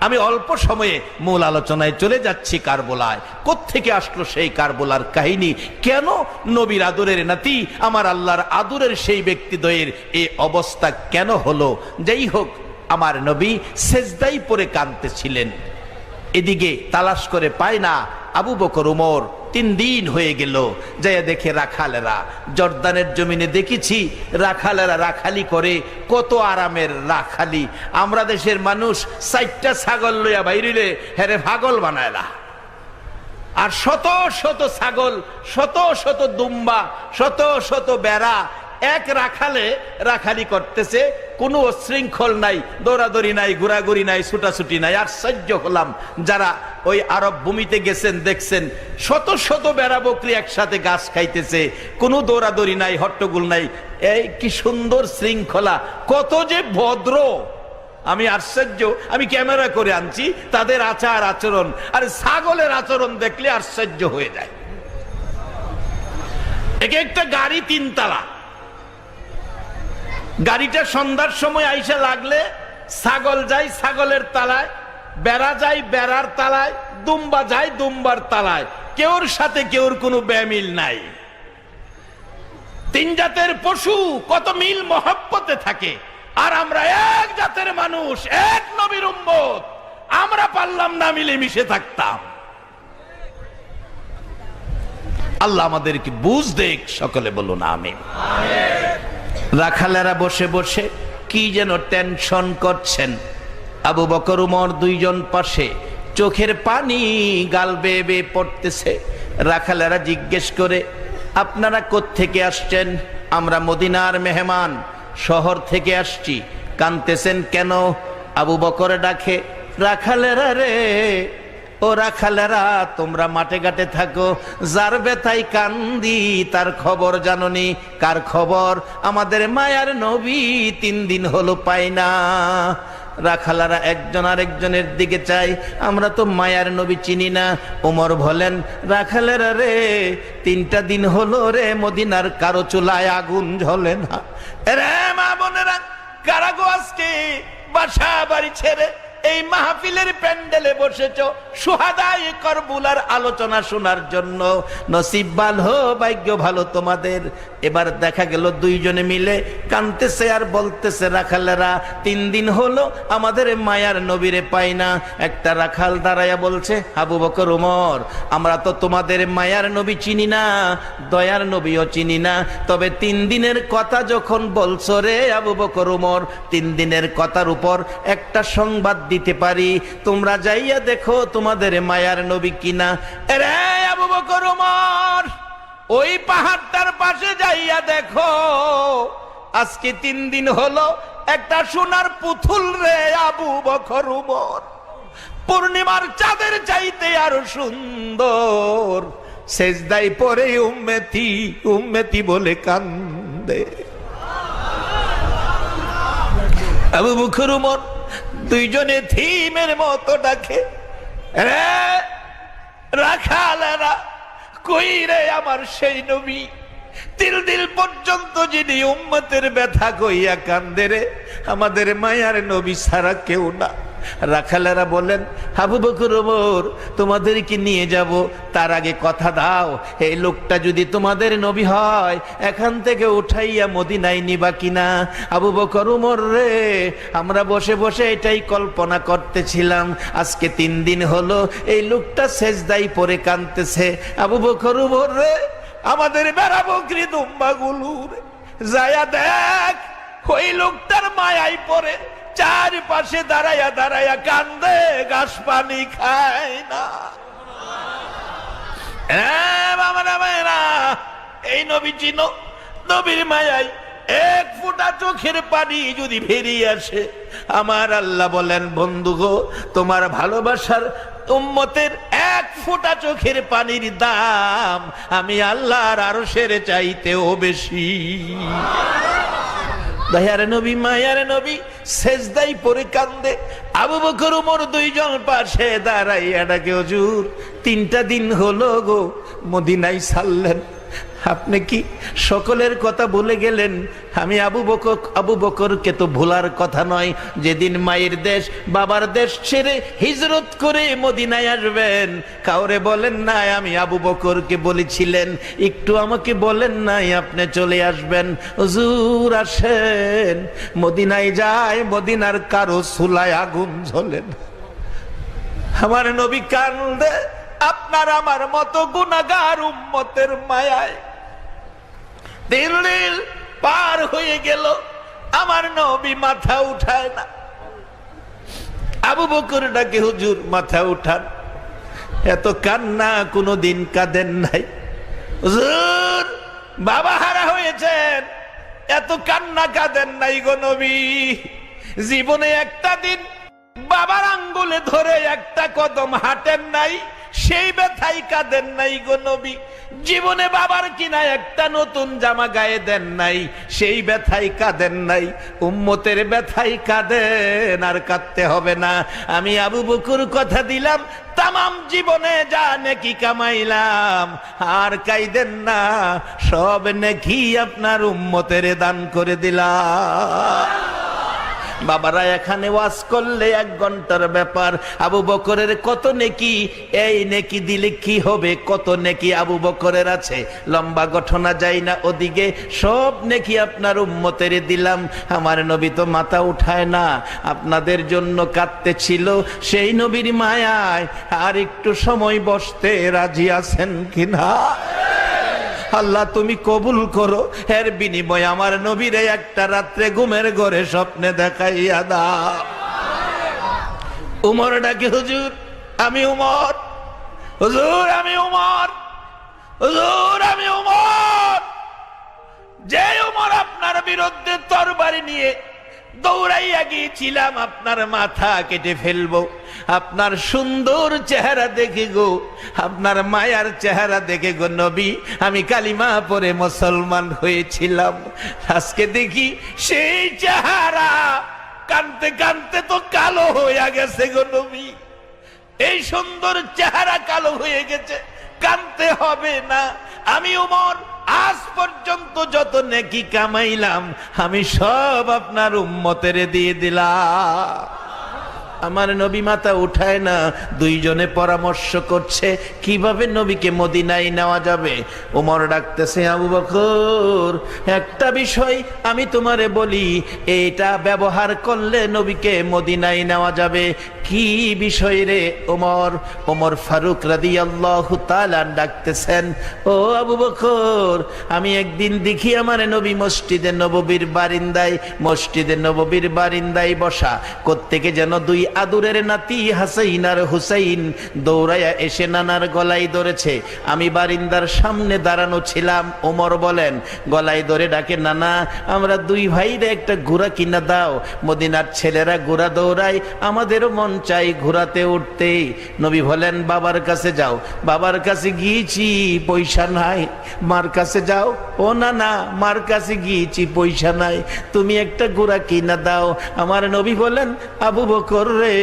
আমি অল্প সময়ে মূল আলোচনায় চলে যাচ্ছি কারবোলায়। কোত্থেকে আসলো সেই কারবোলার কাহিনী? কেন নবীর আদরের নাতি, আমার আল্লাহর আদরের সেই ব্যক্তিদ্বয়ের এই অবস্থা কেন হলো? যাই হোক, আমার নবী সেজদাই পরে কাঁদতেছিলেন। এদিকে তালাশ করে পায় না আবু বকর, উমর তিন দিন হয়ে গেল, যাইয়া দেখে রাখালেরা। জর্দানের জমিনে দেখেছি, রাখালেরা রাখালি করে, কত আরামের রাখালি। আমরা দেশের মানুষ চারটা ছাগল লইয়া বাইরিলে, হেরে পাগল বানায় না আর শত শত ছাগল, শত শত দুম্বা, শত শত বেড়া, এক রাখালে রাখালি করতেছে কোনো শৃঙ্খল নাই, দৌড়াদৌড়ি নাই, ঘোরাঘুরি নাই, ছুটাছুটি নাই। সহ্য হলাম যারা ওই আরব ভূমিতে গেছেন, দেখছেন, শত শত বেড়া বকরি একসাথে গাছ খাইতেছে, কোনো দৌড়াদৌড়ি নাই, হট্টগোল নাই। এই কি সুন্দর শৃঙ্খলা, কত যে ভদ্র। আমি আশ্চর্য, আমি ক্যামেরা করে আনছি, তাদের আচার আচরণ, আর ছাগলের আচরণ দেখলে আশ্চর্য হয়ে যায়। এক একটা গাড়ি তিনতলা গাড়িটা সন্ধ্যার সময় আইসে লাগলে ছাগল যায় ছাগলের তালায়, বেড়া যায় বেড়ার তালায়, দুম্বা যায় দুম্বার তালায়। কেউর সাথে কেউর কোনো ব্যামিল নাই। তিন জাতের পশু কত মিল মহব্বতে থাকে। আর আমরা এক জাতের মানুষ, এক নবীর উম্মত। আমরা পারলাম না মিলে মিশে থাকতাম। আল্লাহ আমাদেরকে বুঝ দেখ, সকলে বলুন আমি রাখালেরা বসে বসে কি যেন টেনশন করছেন। আবু বকর, উমর দুইজন পাশে চোখের পানি গাল বেয়ে বেয়ে পড়তেছে। রাখালেরা জিজ্ঞেস করে, আপনারা থেকে আসছেন? আমরা মদিনার মেহমান, শহর থেকে আসছি। কানতেছেন কেন? আবু বকরে ডাকে, রাখালেরা রে ও রাখালেরা, তোমরা মাঠে ঘাটে থাকো। যার বেথাই কান্দি, তার খবর জাননি। কার খবর? আমাদের মায়ার নবী তিন দিন হলো পাই না। রাখালারা একজন আরেকজনের দিকে চাই আমরা তো মায়ার নবী চিনি না। ওমর বলেন, রাখালেরা রে, তিনটা দিন হলো রে, মদিনার কারও চুলায় আগুন জ্বলে না। রে মা বোনেরা কারাগো আজকে বাসা বাড়ি ছেড়ে এই মাহফিলের প্যান্ডেলে বসেছ সুহাদাই করবুলার আলোচনা শোনার জন্য। নসিব ভালো ভাগ্য ভালো তোমাদের। এবার দেখা গেল দুইজনে মিলে কানতেছে আর বলতেছে, রাখালেরা, তিন দিন হলো আমাদের মায়ার নবীরে পাই না। একটা রাখাল দাঁড়াইয়া বলছে, আবু বকর, উমর, আমরা তো তোমাদের মায়ার নবী চিনি না, দয়ার নবীও চিনি না। তবে তিন দিনের কথা যখন বলছো রে আবু বকর, উমর, তিন দিনের কথার উপর একটা সংবাদ দিতে পারি। তোমরা যাইয়া দেখো তোমাদের মায়ার নবী কিনা। রে আবু বকর উমর ওই পাহাড়টার পাশে যাইয়া দেখো। আজকে তিন দিন হলো একটা সোনার পুতুল রে আবু বকর উমর পূর্ণিমার চাঁদের চাইতে আরও সুন্দর। শেষদাই পরে উম্মেতি উম্মেতি বলে কান্দে। আবু বকর উমর দুইজনে থিমের মতো ডাকে রাখালেরা, কই রে আমার সেই নবী? তিল দিল পর্যন্ত যিনি উম্মতের ব্যথা কইয়া কান্দে রে, আমাদের মায়ার নবী ছাড়া কেউ না। রাখালেরা বলেন হাবু বকুর ওমর, তোমাদেরকে নিয়ে যাব। তার আগে কথা দাও। এই লোকটা যদি তোমাদের নবী হয়, এখান থেকে উঠাইয়া মদিনায় নিবা কিনা? আবু বকর উমর রে, আমরা বসে বসে এটাই কল্পনা করতেছিলাম। আজকে তিন দিন হলো, এই লোকটা শেষদাই পরে কানতেছে আবু বকর উমর রে, আমাদের বেড়া বকরি দুম্বাগুলো রে যায়া দেখ, ওই লোকটার মায়াই পরে চারপাশে দাঁড়াইয়া দাঁড়াইয়া কান্দে, ঘাস পানি খায় না। এই নবী চিনো, নবীর মায়াই এক ফোঁটা চোখের পানি যদি ফেরিয়ে আসে, আমার আল্লাহ বলেন, বন্ধু গো, তোমার ভালোবাসার উম্মতের এক ফোঁটা চোখের পানির দাম আমি আল্লাহর আরও সেরে চাইতেও বেশি। দয়ার নবী, মায়ার নবী শেষদাই পরে কান্দে। আবু বকর, উমর দুইজন পাশে দাঁড়াইয়া ডাকে, হজুর, তিনটা দিন হলো গো মদিনাই সারলেন। আপনি কি সকলের কথা ভুলে গেলেন? আমি আবু বকর, আবু বকরকে তো ভোলার কথা নয়। যেদিন মায়ের দেশ, বাবার দেশ ছেড়ে হিজরত করে মদিনায় আসবেন। কাউরে বলেন নাই, আমি আবু বকরকে বলেছিলেন। একটু আমাকে বলেন নাই, আপনি চলে আসবেন। হুজুর আসেন। মদিনায় যায়, মদিনার কারও সুলায় আগুন জ্বলেন আমার নবী কান্দে, আপনার আমার মতো গুনাগার উম্মতের মায়ায়। দিন পার হয়ে গেল। আমার নবী মাথা উঠায় না। আবু বকর ডাকে, হুজুর, মাথা উঠান। এত কান্না কোনো দিন কাঁদেন নাই। হুজুর, বাবা হারা হয়েছেন। এত কান্না কাঁদেন নাই গো নবী। জীবনে একটা দিন বাবার আঙ্গুলে ধরে একটা কদম হাঁটেন নাই। সেই ব্যথাই কাঁদেন নাই গো নবী। জীবনে বাবার কিনা একটা নতুন জামা গায়ে দেন নাই, সেই ব্যথাই কাঁদেন নাই। উম্মতের ব্যথাই কাঁদেন, আর কাঁদতে হবে না। আমি আবু বকুর কথা দিলাম, তামাম জীবনে যা নেকি কামাইলাম, আর কাইদেন না, সব নেকি আপনার উম্মতের দান করে দিলাম। বাবারা, এখানে ওয়াজ করলে এক ঘণ্টার ব্যাপার। আবু বকরের কত নেকি? এই নেকি দিলে কি হবে? কত নেকি আবু বকরের আছে? লম্বা ঘটনা যায় না ওদিকে। সব নেকি আপনার উম্মতের দিলাম। আমার নবী তো মাথা উঠায় না। আপনাদের জন্য কাঁদতে ছিল সেই নবীর মায়ায়। আর একটু সময় বসতে রাজি আছেন কিনা? আল্লাহ, তুমি কবুল করো। এর বিনিময় আমার নবীরে একটা রাত্রে ঘুমের ঘরে স্বপ্নে দেখাইয়া দাও। উমর ডাকে, হুজুর, আমি উমর। হুজুর, আমি উমর। হুজুর, আমি উমর। যে উমর আপনার বিরুদ্ধে তরবারি নিয়ে দৌড়াইয়া গিয়েছিলাম, আপনার মাথা কেটে ফেলব। আপনার সুন্দর চেহারা দেখে গো, আপনার মায়ার চেহারা দেখে গো নবী, আমি কালিমা পরে মুসলমান হয়েছিলাম। আজকে দেখি সেই চেহারা কানতে কানতে তো কালো হয়ে গেছে গো নবী। এই সুন্দর চেহারা কালো হয়ে গেছে, কানতে হবে না। আমি উমর আজ পর্যন্ত যত নেকি কামাইলাম আমি সব আপনার উম্মতের দিয়ে দিলাম। আমার নবী মাতা উঠায় না। দুইজনে পরামর্শ করছে, কীভাবে নবীকে মদিনায় নেওয়া যাবে? ওমর ডাকতেছে, আবু বকর, একটা বিষয় আমি তোমারে বলি এটা ব্যবহার করলে নবীকে মদিনায় নেওয়া যাবে। কি বিষয় রে ওমর ওমর ফারুক রাদি আল্লাহ ডাকতেছেন, ও আবু বকর, আমি একদিন দেখি আমার নবী মসজিদে নববীর বারিন্দায়, মসজিদে নববীর বারিন্দায় বসা। কোত্থেকে যেন দুই আদুরের নাতি হাসাইন আর হুসাইন দৌড়াইয়া এসে নানার গলায় ধরেছে। আমি বারিন্দার সামনে দাঁড়ানো ছিলাম। ওমর বলেন, গলায় ধরে ডাকে, নানা, আমরা দুই ভাইরে একটা ঘোড়া কিনা দাও। মদিনার ছেলেরা ঘোড়া দৌড়ায়, আমাদেরও মন চাই ঘোরাতে উঠতে। নবী বলেন, বাবার কাছে যাও। বাবার কাছে গিয়েছি, পয়সা নাই। মার কাছে যাও? ও না না মার কাছে গিয়েছি, পয়সা নাই। তুমি একটা ঘোড়া কিনা দাও। আমার নবী বলেন, আবু বকর রে,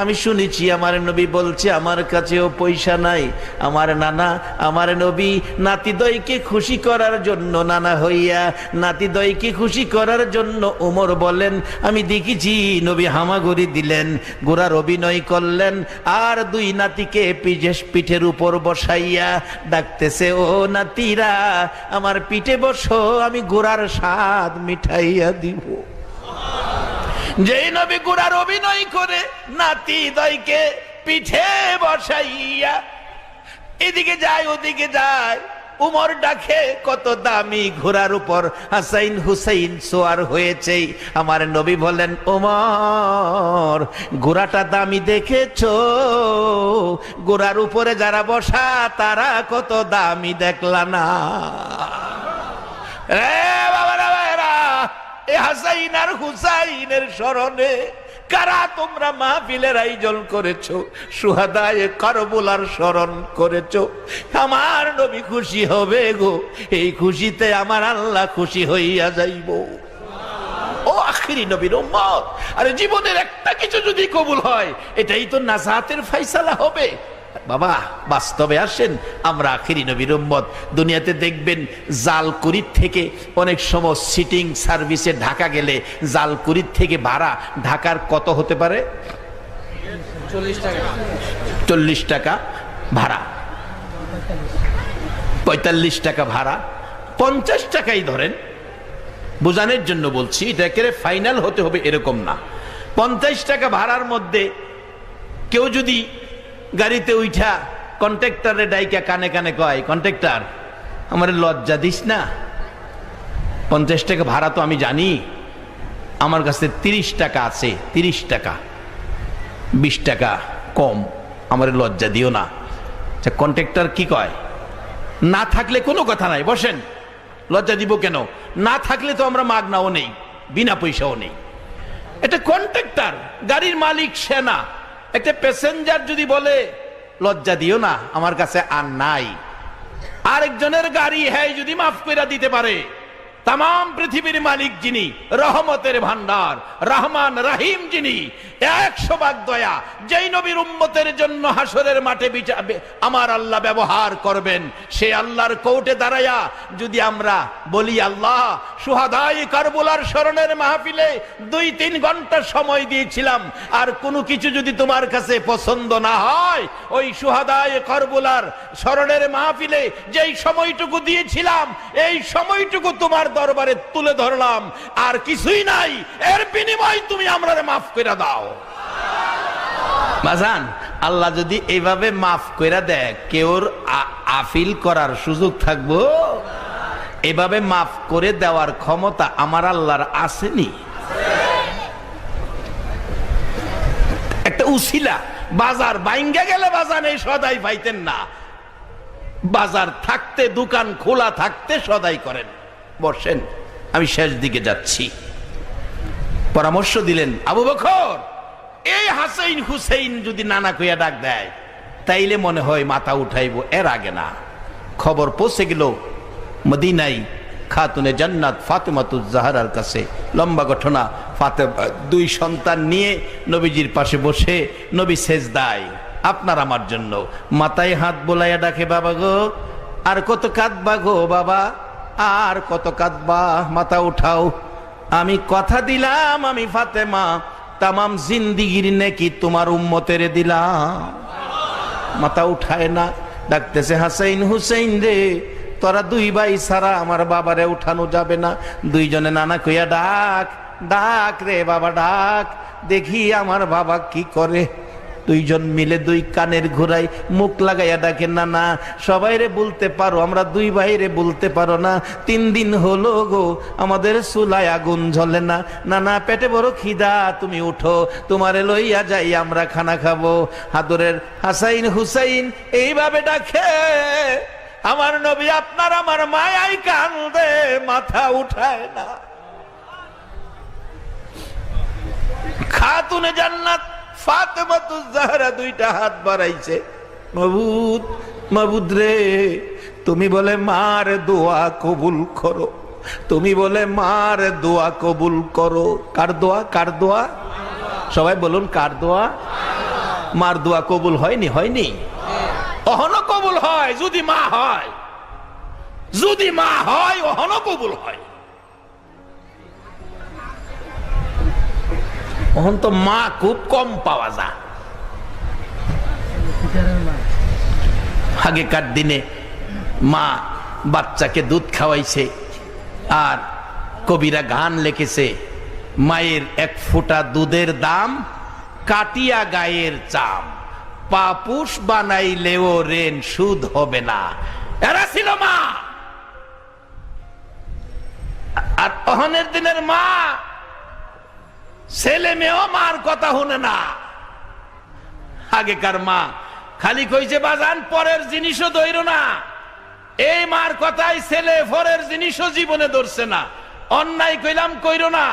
আমি শুনেছি আমার নবী বলছে, আমার কাছেও পয়সা নাই। আমার নানা, আমার নবী নাতিদয়কে খুশি করার জন্য নানা হইয়া নাতিদয়কে খুশি করার জন্য ওমর বলেন, আমি দেখেছি নবী হামাগুড়ি দিলেন, গোড়ার অভিনয় করলেন, আর দুই নাতিকে পিঠে পিঠের উপর বসাইয়া ডাকতেছে, ও নাতিরা, আমার পিঠে বসো, আমি গোড়ার স্বাদ মিঠাইয়া দিব। যেই নবী গুড়ার অভিনয় করে নাতি দয়কে পিঠে বসাইয়া, এদিকে যায়, ওদিকে যায় উমর ডাকে কত দামি ঘোড়ার উপর হাসাইন হুসাইন সোয়ার হয়েছে। আমার নবী বলেন উমর, ঘোড়াটা দামি দেখেছ? ঘোড়ার উপরে যারা বসা, তারা কত দামি দেখলা না। এ হাসাইন আর হুসাইনের স্মরণে কারা তোমরা মাহফিলের আয়োজন করেছ? সুহাদায় কারবুলার স্মরণ করেছ। আমার নবী খুশি হবে গো, এই খুশিতে আমার আল্লাহ খুশি হইয়া যাইব। ও আখিরি নবীর উম্মত, আরে জীবনের একটা কিছু যদি কবুল হয়, এটাই তো নাজাতের ফাইসালা হবে। বাবা বাস্তবে আসেন। আমরা আখিরি নবীর উম্মত। দুনিয়াতে দেখবেন জালকুড়ির থেকে অনেক সময় সিটিং সার্ভিসে ঢাকা গেলে জালকুড়ির থেকে ভাড়া ঢাকার কত হতে পারে? চল্লিশ টাকা। ভাড়া। পঁয়তাল্লিশ টাকা ভাড়া। পঞ্চাশ টাকাই ধরেন। বোঝানোর জন্য বলছি এটা একেবারে ফাইনাল হতে হবে এরকম না। পঞ্চাশ টাকা ভাড়ার মধ্যে কেউ যদি গাড়িতে উঠা কন্ট্রাক্টরে ডাইকা কানে কানে কয়, কন্ট্রাক্টর, আমার লজ্জা দিস না? পঞ্চাশ টাকা ভাড়া তো আমি জানি। আমার কাছে তিরিশ টাকা আছে, তিরিশ টাকা। বিশ টাকা কম, আমার লজ্জা দিও না। আচ্ছা কন্ট্রাক্টর কি কয়? না থাকলে কোনো কথা নাই, বসেন। লজ্জা দিব কেন? না থাকলে তো আমরা মাগনাও নেই, বিনা পয়সাও নেই। এটা কন্ট্রাক্টর, গাড়ির মালিক সেনা। একটা প্যাসেঞ্জার যদি বলে, লজ্জা দিও না, আমার কাছে আর নাই। আরেকজনের গাড়ি হ্যাঁ যদি মাফ করে দিতে পারে। তাম পৃথিবীর মালিক যিনি, রহমতের ভান্ডার রহমান রাহিম যিনি একশো ভাগ দয়া, যেই নবীর উম্মতের জন্য হাসরের মাঠে আমার আল্লাহ ব্যবহার করবেন, সে আল্লাহর কোর্টে দাঁড়ায়া যদি আমরা বলি, আল্লাহ, সুহাদাই কারবুলার স্মরণের মাহফিলে দুই তিন ঘণ্টা সময় দিয়েছিলাম, আর কোনো কিছু যদি তোমার কাছে পছন্দ না হয়, ওই সুহাদায় করবুলার স্মরণের মাহফিলে যেই সময়টুকু দিয়েছিলাম, এই সময়টুকু তোমার দরবারে তুলে ধরলাম। আর কিছুই নাই। এর বিনিময় তুমি আমরা মাফ করে দাও। বাজান আল্লাহ যদি এইভাবে মাফ করে দেয়, কেউর আফিল করার সুযোগ থাকব? এভাবে মাফ করে দেওয়ার ক্ষমতা আমার আল্লাহর আসেনি। একটা উসিলা, বাজার বাইঙ্গা গেলে বাজার এই সদাই পাইতেন না। বাজার থাকতে, দোকান খোলা থাকতে সদাই করেন। বসেন, আমি শেষ দিকে যাচ্ছি। পরামর্শ দিলেন, আবু বকর, এই হাসাইন হুসেইন যদি নানা কইয়া ডাক দেয়, তাইলে মনে হয় মাথা উঠাইব, এর আগে না। খবর পৌঁছে গেল মদিনাই খাতুনে জান্নাত ফাতেমাতুজ জাহারার কাছে। লম্বা ঘটনা, ফাতে, দুই সন্তান নিয়ে নবীজির পাশে বসে নবী শেষ দায় আপনার আমার জন্য মাথায় হাত বোলাইয়া ডাকে বাবা গো, আর কত কাঁদবা গো বাবা। আর কত কাঁদবা? মাথা উঠাও। আমি কথা দিলাম, আমি ফাতেমা। তামাম জিন্দিগির নাকি তোমার উম্মতের দিলাম। মাথা উঠায় না। ডাকতেছে, হাসাইন, হুসাইন রে, তোরা দুই ভাই সারা আমার বাবারে উঠানো যাবে না। দুইজনে নানা কইয়া, ডাক ডাক রে বাবা, ডাক। দেখি আমার বাবা কি করে? দুইজন মিলে দুই কানের ঘুরাই মুখ লাগাইয়া ডাকে না না সবাই রে বলতে পারো, আমরা দুই ভাইরে বলতে পারো না। তিন দিন হলো গো, আমাদের চুলায় আগুন জ্বলে না। না না পেটে বড় খিদা, তুমি উঠো, তোমারে লইয়া যাই, আমরা খানা খাব। হাদরের হাসাইন হুসাইন এইভাবে ডাকে, আমার নবী আপনার, আমার মায়াই কান্দে, মাথা উঠায় না। খাতুনে জান্নাত ফাতেমাতুজ জাহরা দুইটা হাত বাড়াইছে। মাবুদ মাবুদ রে, তুমি বলে মার দোয়া কবুল করো। তুমি বলে মার দোয়া কবুল করো। কার দোয়া? কার দোয়া? সবাই বলুন, কার দোয়া? মার দোয়া কবুল হয়নি হয়নি? অহনো কবুল হয়, যদি মা হয়। যদি মা হয়, অহনো কবুল হয়। এখন তো মা খুব কম পাওয়া যায়। আগেকার দিনে মা বাচ্চাকে দুধ খাওয়াইছে আর কবিরা গান লিখেছে, মায়ের এক ফোঁটা দুধের দাম কাটিয়া গায়ের চাম। পাপুষ বানাইলেও রেন সুদ হবে না। এরা ছিল মা। আর অহনের দিনের মা ছেলে মেয়েও মার কথা শুনে না। আগেকার মা খালি কইছে, বাজান, পরের জিনিসও ধৈর না। এই মার কথাই ছেলে পরের জিনিসও জীবনে ধরছে না। অন্যায় কইলাম কইরো না,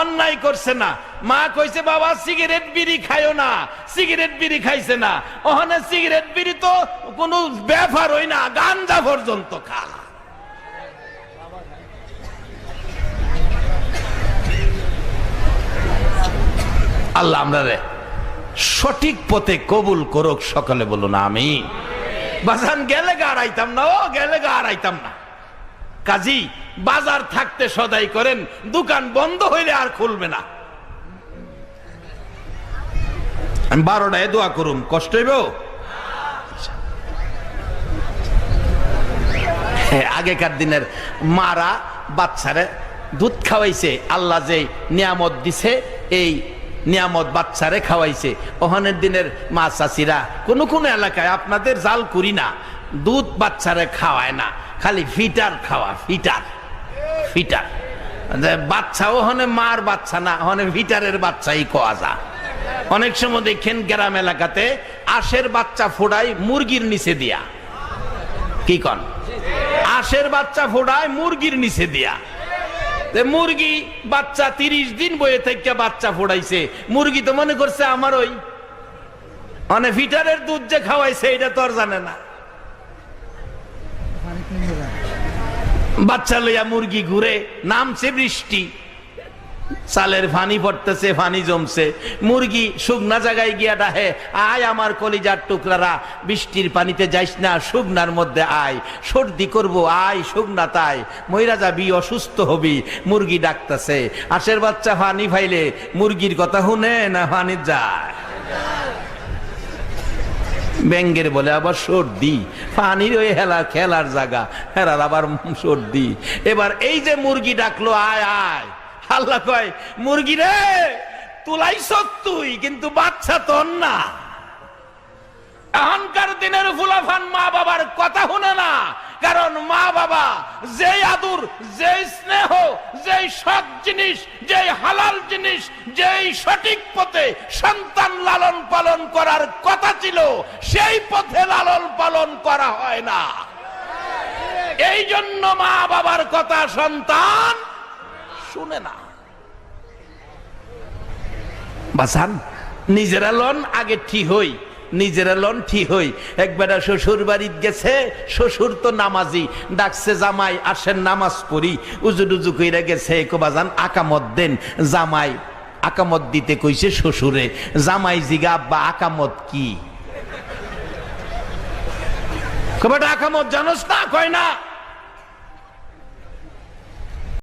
অন্যায় করছে না। মা কইছে, বাবা, সিগারেট বিড়ি খাইও না, সিগারেট বিড়ি খাইছে না। ওখানে সিগারেট বিড়ি তো কোনো ব্যাপার হই না, গাঞ্জা পর্যন্ত খা আল্লাহ আমরা সঠিক পথে কবুল করুক, সকলে বলুন আমি বাজান, গেলে গা আড়াইতাম না, ও গেলে গা আড়াইতাম না। কাজী, বাজার থাকতে সদাই করেন, দোকান বন্ধ হইলে আর খুলবে না। আমি বারোটায় দোয়া করুম, কষ্ট হইব? আগেকার দিনের মারা বাচ্চারে দুধ খাওয়াইছে, আল্লাহ যে নিয়ামত দিছে, এই নিয়ামত বাচ্চারে খাওয়াইছে। ওখানের দিনের মা চাষিরা কোনো কোনো এলাকায় আপনাদের জাল করি না, দুধ বাচ্চারে খাওয়ায় না, খালি ফিটার খাওয়া, ফিটার ফিটার। বাচ্চা ওখানে মার বাচ্চা না ওখানে ফিটারের বাচ্চাই কোয়া যা। অনেক সময় দেখেন গ্রাম এলাকাতে আশের বাচ্চা ফোড়ায় মুরগির নিচে দিয়া। কি কন? আশের বাচ্চা ফোড়ায় মুরগির নিচে দিয়া। মুরগি বাচ্চা তিরিশ দিন বয়ে থেকে বাচ্চা ফোড়াইছে। মুরগি তো মনে করছে আমার ওই মানে ভিটারের দুধ যে খাওয়াইছে, এটা তো আর জানে না। বাচ্চা লইয়া মুরগি ঘুরে নামছে বৃষ্টি। চালের ফানি পড়তেছে, ফানি জমছে। মুরগি শুকনা জায়গায় গিয়া ডাহে, আয় আমার কলিজার টুকরারা, বৃষ্টির পানিতে যাইস না, শুকনার মধ্যে আয়। সর্দি করব, আয়, শুকনা তাই। মইরা যাবি, অসুস্থ হবি। মুরগি ডাকতেছে। আশের বাচ্চা ফানি ফাইলে, মুরগির কথা শুনে না ফানি যায়। ব্যাঙ্গের বলে আবার সর্দি। পানির ওই হেলা, খেলার জায়গা হেলার আবার সর্দি। এবার এই যে মুরগি ডাকলো, আয় আয়। আল্লাহ কয়, মুরগি রে, তুলাইছ তুই, কিন্তু বাচ্চা তোর না। এখনকার দিনের ফুলাফান মা বাবার কথা শুনে না, কারণ মা বাবা যেই আদুর, যেই স্নেহ, যেই সৎ জিনিস, যেই হালাল জিনিস, যেই সঠিক পথে সন্তান লালন পালন করার কথা ছিল, সেই পথে লালন পালন করা হয় না। এই জন্য মা বাবার কথা সন্তান শুনে না। বাসান, নিজেরা লন, আগে ঠিক হই। নিজেরা লন, ঠিক হই। একবার শ্বশুর বাড়িতে গেছে, শ্বশুর তো নামাজি। ডাকছে, জামাই, আসেন, নামাজ পড়ি। উজু টুজু কইরা গেছে বাজান, আকামত দেন। জামাই, আকামত দিতে কইছে শ্বশুরে, জামাই জিগা, আব্বা, আকামত কি? কবাটা আকামত জানোস না? কয় না?